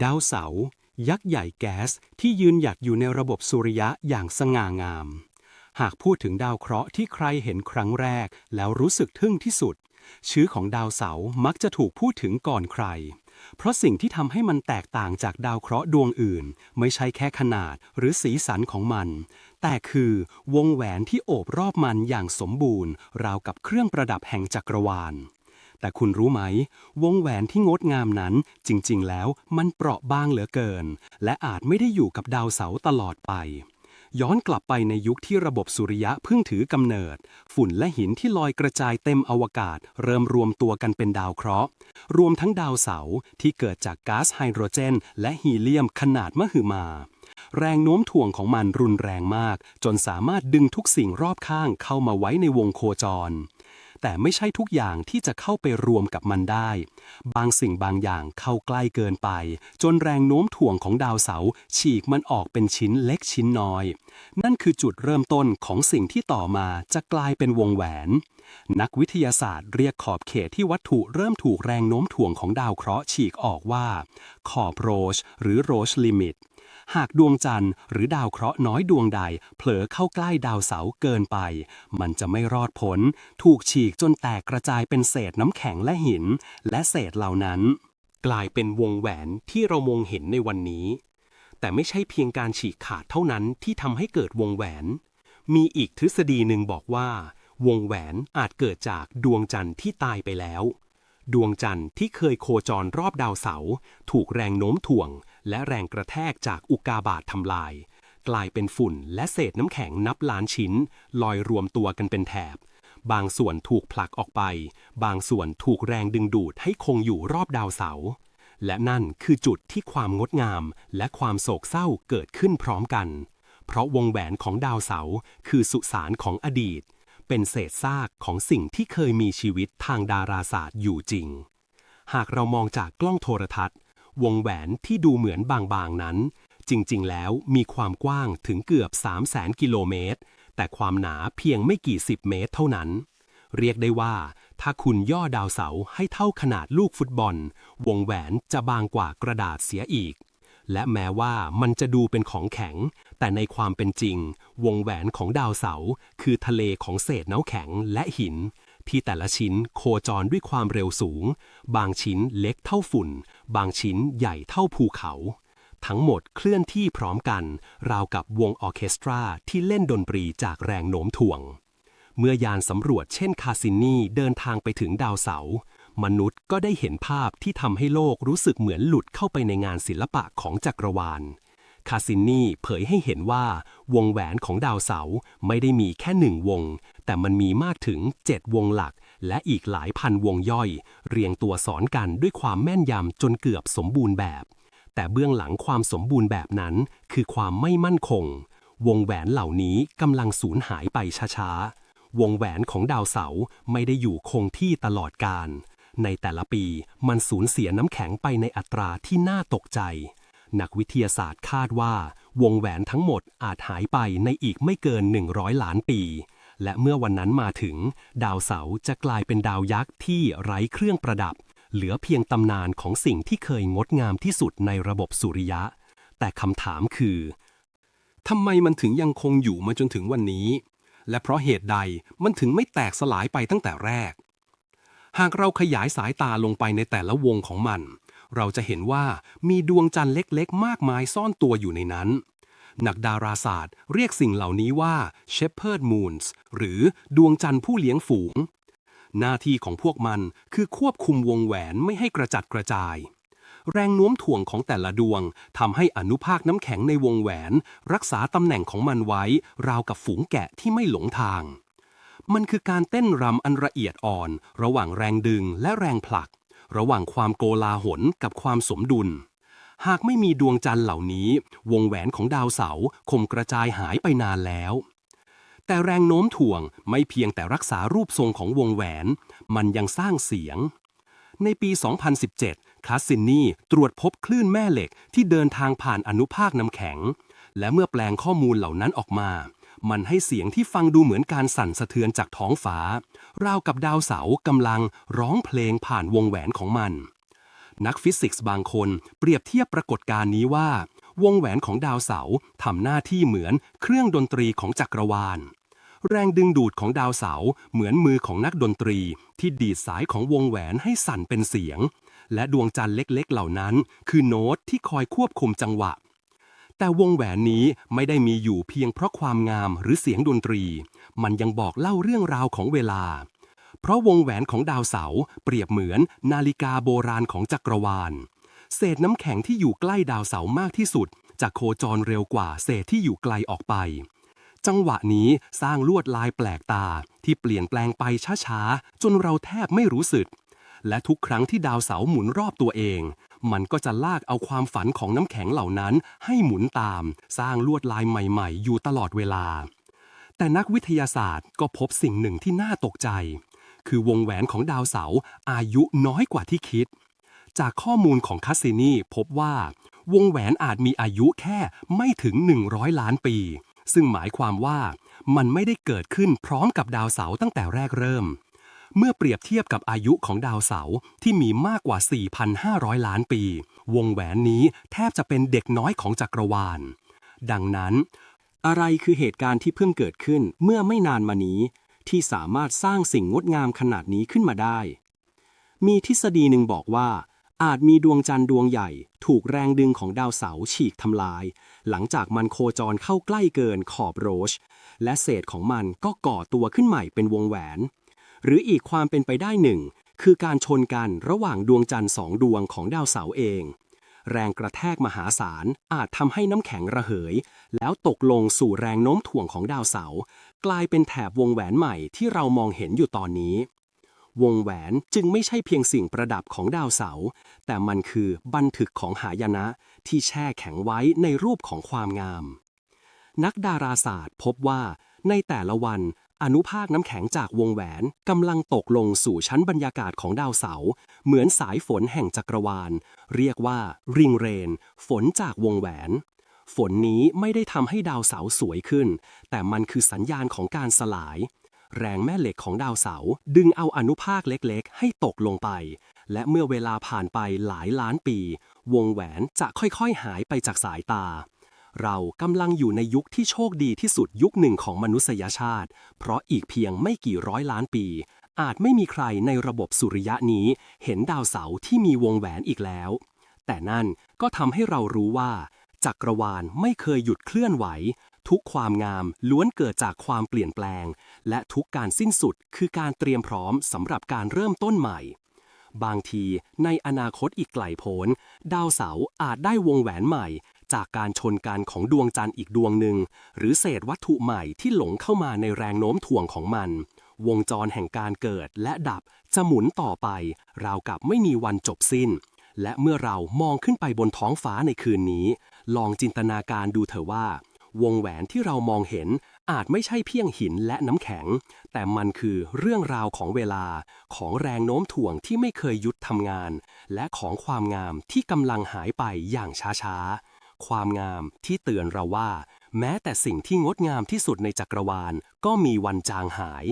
ดาวเสาร์ยักษ์ใหญ่แก๊สที่ยืนหยัดอยู่ในระบบสุริยะอย่างสง่างาม หากพูดถึงดาวเคราะห์ที่ใครเห็นครั้งแรกแล้วรู้สึกทึ่งที่สุด ชื่อของดาวเสาร์มักจะถูกพูดถึงก่อนใคร เพราะสิ่งที่ทำให้มันแตกต่างจากดาวเคราะห์ดวงอื่น ไม่ใช่แค่ขนาดหรือสีสันของมัน แต่คือวงแหวนที่โอบรอบมันอย่างสมบูรณ์ ราวกับเครื่องประดับแห่งจักรวาล แต่คุณรู้ไหม วงแหวนที่งดงามนั้นจริงๆ แล้วมันเปราะบางเหลือเกิน และอาจไม่ได้อยู่กับดาวเสาร์ตลอดไป ย้อนกลับไปในยุคที่ระบบสุริยะเพิ่งถือกำเนิด ฝุ่นและหินที่ลอยกระจายเต็มอวกาศ เริ่มรวมตัวกันเป็นดาวเคราะห์ รวมทั้งดาวเสาร์ที่เกิดจากก๊าซไฮโดรเจน และฮีเลียมขนาดมหึมาแรงโน้มถ่วงของมันรุนแรงมาก จนสามารถดึงทุกสิ่งรอบข้างเข้ามาไว้ในวงโคจร แต่ไม่ใช่ทุกอย่างที่จะเข้าไปรวมกับมันได้ บางสิ่งบางอย่างเข้าใกล้เกินไป จนแรงโน้มถ่วงของดาวเสาฉีกมันออกเป็นชิ้นเล็กชิ้นน้อย นั่นคือจุดเริ่มต้นของสิ่งที่ต่อมาจะกลายเป็นวงแหวน นักวิทยาศาสตร์เรียกขอบเขตที่วัตถุเริ่มถูกแรงโน้มถ่วงของดาวเคราะห์ฉีกออกว่า ขอบโรชหรือโรชลิมิต หากดวงจันทร์หรือดาวเคราะห์น้อยดวงใด เผลอเข้าใกล้ดาวเสาร์เกินไป มันจะไม่รอดพ้นถูกฉีกจนแตกกระจายเป็นเศษน้ำแข็งและหิน และเศษเหล่านั้น กลายเป็นวงแหวนที่เรามองเห็นในวันนี้ แต่ไม่ใช่เพียงการฉีกขาดเท่านั้นที่ทำให้เกิดวงแหวน มีอีกทฤษฎีหนึ่งบอกว่า วงแหวนอาจเกิดจากดวงจันทร์ที่ตายไปแล้วดวงจันทร์ที่เคยโคจรรอบดาวเสาร์ถูกแรงโน้มถ่วง และแรงกระแทกจากอุกาบาตทำลาย กลายเป็นฝุ่นและเศษน้ำแข็งนับล้านชิ้น ลอยรวมตัวกันเป็นแถบ บางส่วนถูกผลักออกไป บางส่วนถูกแรงดึงดูดให้คงอยู่รอบดาวเสาร์และนั่นคือจุดที่ความงดงามและความโศกเศร้าเกิดขึ้นพร้อมกัน เพราะวงแหวนของดาวเสาร์คือสุสานของอดีต เป็นเศษซากของสิ่งที่เคยมีชีวิตทางดาราศาสตร์อยู่จริง หากเรามองจากกล้องโทรทัศน์ วงแหวนที่ดูเหมือนบางๆนั้น จริงๆ แล้วมีความกว้างถึงเกือบ 3 0 0แสนกิโลเมตร แต่ความหนาเพียงไม่กี่สิบเมตรเท่านั้น เรียกได้ว่า ถ้าคุณย่อดาวเสาให้เท่าขนาดลูกฟุตบอล วงแหวนจะบางกว่ากระดาษเสียอีก และแม้ว่ามันจะดูเป็นของแข็ง แต่ในความเป็นจริง วงแหวนของดาวเสา คือทะเลของเศษน้ำแข็งและหิน ที่แต่ละชิ้นโคจรด้วยความเร็วสูง บางชิ้นเล็กเท่าฝุ่น บางชิ้นใหญ่เท่าภูเขา ทั้งหมดเคลื่อนที่พร้อมกัน ราวกับวงออเคสตราที่เล่นดนตรีจากแรงโน้มถ่วง เมื่อยานสำรวจเช่นคาซินนีเดินทางไปถึงดาวเสาร์ มนุษย์ก็ได้เห็นภาพที่ทำให้โลกรู้สึกเหมือนหลุดเข้าไปในงานศิลปะของจักรวาล คาซินนีเผยให้เห็นว่าวงแหวนของดาวเสาร์ไม่ได้มีแค่หนึ่งวง แต่มันมีมากถึง 7 วงหลัก และอีกหลายพันวงย่อย เรียงตัวสอนกันด้วยความแม่นยำจนเกือบสมบูรณ์แบบ แต่เบื้องหลังความสมบูรณ์แบบนั้น คือความไม่มั่นคง วงแหวนเหล่านี้กำลังสูญหายไปช้าๆ วงแหวนของดาวเสาร์ไม่ได้อยู่คงที่ตลอดกาลในแต่ละปีมันสูญเสียน้ำแข็งไปในอัตราที่น่าตกใจ นักวิทยาศาสตร์คาดว่า วงแหวนทั้งหมดอาจหายไปในอีกไม่เกิน 100 ล้านปี และเมื่อวันนั้นมาถึง ดาวเสาร์จะกลายเป็นดาวยักษ์ที่ไร้เครื่องประดับ เหลือเพียงตำนานของสิ่งที่เคยงดงามที่สุดในระบบสุริยะ แต่คำถามคือทำไมมันถึงยังคงอยู่มาจนถึงวันนี้ และเพราะเหตุใดมันถึงไม่แตกสลายไปตั้งแต่แรก หากเราขยายสายตาลงไปในแต่ละวงของมัน เราจะเห็นว่ามีดวงจันทร์เล็กๆ มากมายซ่อนตัวอยู่ในนั้น นักดาราศาสตร์เรียกสิ่งเหล่านี้ว่า Shepherd Moons หรือดวงจันทร์ผู้เลี้ยงฝูง หน้าที่ของพวกมันคือควบคุมวงแหวนไม่ให้กระจัดกระจาย แรงโน้มถ่วงของแต่ละดวงทำให้อนุภาคน้ำแข็งในวงแหวน รักษาตำแหน่งของมันไว้ ราวกับฝูงแกะที่ไม่หลงทางมันคือการเต้นรำอันละเอียดอ่อน ระหว่างแรงดึงและแรงผลัก ระหว่างความโกลาหลกับความสมดุล หากไม่มีดวงจันทร์เหล่านี้ วงแหวนของดาวเสาร์คงกระจายหายไปนานแล้ว แต่แรงโน้มถ่วงไม่เพียงแต่รักษารูปทรงของวงแหวน มันยังสร้างเสียง ในปี 2017คลาสซินนีตรวจพบคลื่นแม่เหล็กที่เดินทางผ่านอนุภาคน้ำแข็ง และเมื่อแปลงข้อมูลเหล่านั้นออกมา มันให้เสียงที่ฟังดูเหมือนการสั่นสะเทือนจากท้องฟ้า ราวกับดาวเสาร์กำลังร้องเพลงผ่านวงแหวนของมัน นักฟิสิกส์บางคนเปรียบเทียบปรากฏการณ์นี้ว่า วงแหวนของดาวเสาร์ทำหน้าที่เหมือนเครื่องดนตรีของจักรวาล แรงดึงดูดของดาวเสาร์เหมือนมือของนักดนตรี ที่ดีดสายของวงแหวนให้สั่นเป็นเสียง และดวงจันทร์เล็กๆ เหล่านั้น คือโน้ตที่คอยควบคุมจังหวะ แต่วงแหวนนี้ไม่ได้มีอยู่เพียงเพราะความงามหรือเสียงดนตรี มันยังบอกเล่าเรื่องราวของเวลา เพราะวงแหวนของดาวเสาเปรียบเหมือนนาฬิกาโบราณของจักรวาล เศษน้ำแข็งที่อยู่ใกล้ดาวเสาร์มากที่สุดจะโคจรเร็วกว่าเศษที่อยู่ไกลออกไป จังหวะนี้สร้างลวดลายแปลกตาที่เปลี่ยนแปลงไปช้าๆ จนเราแทบไม่รู้สึก และทุกครั้งที่ดาวเสาร์หมุนรอบตัวเอง มันก็จะลากเอาความฝันของน้ำแข็งเหล่านั้นให้หมุนตาม สร้างลวดลายใหม่ๆ อยู่ตลอดเวลา แต่นักวิทยาศาสตร์ก็พบสิ่งหนึ่งที่น่าตกใจ คือวงแหวนของดาวเสาร์อายุน้อยกว่าที่คิด จากข้อมูลของคาสซินีพบว่าวงแหวนอาจมีอายุแค่ไม่ถึง 100 ล้านปี ซึ่งหมายความว่ามันไม่ได้เกิดขึ้นพร้อมกับดาวเสาร์ตั้งแต่แรกเริ่ม เมื่อเปรียบเทียบกับอายุของดาวเสาร์ที่มีมากกว่า 4,500 ล้านปี วงแหวนนี้แทบจะเป็นเด็กน้อยของจักรวาล ดังนั้น อะไรคือเหตุการณ์ที่เพิ่งเกิดขึ้นเมื่อไม่นานมานี้ ที่สามารถสร้างสิ่งงดงามขนาดนี้ขึ้นมาได้ มีทฤษฎีหนึ่งบอกว่า อาจมีดวงจันทร์ดวงใหญ่ ถูกแรงดึงของดาวเสาร์ฉีกทำลาย หลังจากมันโคจรเข้าใกล้เกินขอบโรช และเศษของมันก็ก่อตัวขึ้นใหม่เป็นวงแหวน หรืออีกความเป็นไปได้หนึ่งคือการชนกันระหว่างดวงจันทร์สองดวงของดาวเสาร์เอง แรงกระแทกมหาศาลอาจทำให้น้ำแข็งระเหย แล้วตกลงสู่แรงโน้มถ่วงของดาวเสาร์กลายเป็นแถบวงแหวนใหม่ที่เรามองเห็นอยู่ตอนนี้ วงแหวนจึงไม่ใช่เพียงสิ่งประดับของดาวเสาร์แต่มันคือบันทึกของหายนะ ที่แช่แข็งไว้ในรูปของความงาม นักดาราศาสตร์พบว่าในแต่ละวัน อนุภาคน้ำแข็งจากวงแหวนกำลังตกลงสู่ชั้นบรรยากาศของดาวเสาร์เหมือนสายฝนแห่งจักรวาล เรียกว่าริงเรน ฝนจากวงแหวน ฝนนี้ไม่ได้ทำให้ดาวเสาร์สวยขึ้น แต่มันคือสัญญาณของการสลาย แรงแม่เหล็กของดาวเสาร์ดึงเอาอนุภาคเล็กๆ ให้ตกลงไป และเมื่อเวลาผ่านไปหลายล้านปี วงแหวนจะค่อยๆหายไปจากสายตา เรากำลังอยู่ในยุคที่โชคดีที่สุดยุคหนึ่งของมนุษยชาติ เพราะอีกเพียงไม่กี่ร้อยล้านปี อาจไม่มีใครในระบบสุริยะนี้ เห็นดาวเสาร์ที่มีวงแหวนอีกแล้ว แต่นั่นก็ทำให้เรารู้ว่า จักรวาลไม่เคยหยุดเคลื่อนไหว ทุกความงามล้วนเกิดจากความเปลี่ยนแปลง และทุกการสิ้นสุดคือการเตรียมพร้อมสำหรับการเริ่มต้นใหม่บางทีในอนาคตอีกไกลโพ้น ดาวเสาร์อาจได้วงแหวนใหม่ จากการชนกันของดวงจันทร์อีกดวงหนึ่ง หรือเศษวัตถุใหม่ที่หลงเข้ามาในแรงโน้มถ่วงของมัน วงจรแห่งการเกิดและดับจะหมุนต่อไป ราวกับไม่มีวันจบสิ้น และเมื่อเรามองขึ้นไปบนท้องฟ้าในคืนนี้ ลองจินตนาการดูเถอะว่า วงแหวนที่เรามองเห็นอาจไม่ใช่เพียงหินและน้ำแข็ง แต่มันคือเรื่องราวของเวลาของแรงโน้มถ่วงที่ไม่เคยหยุดทำงาน และของความงามที่กำลังหายไปอย่างช้าๆ ความงามที่เตือนเราว่า แม้แต่สิ่งที่งดงามที่สุดในจักรวาลก็มีวันจางหาย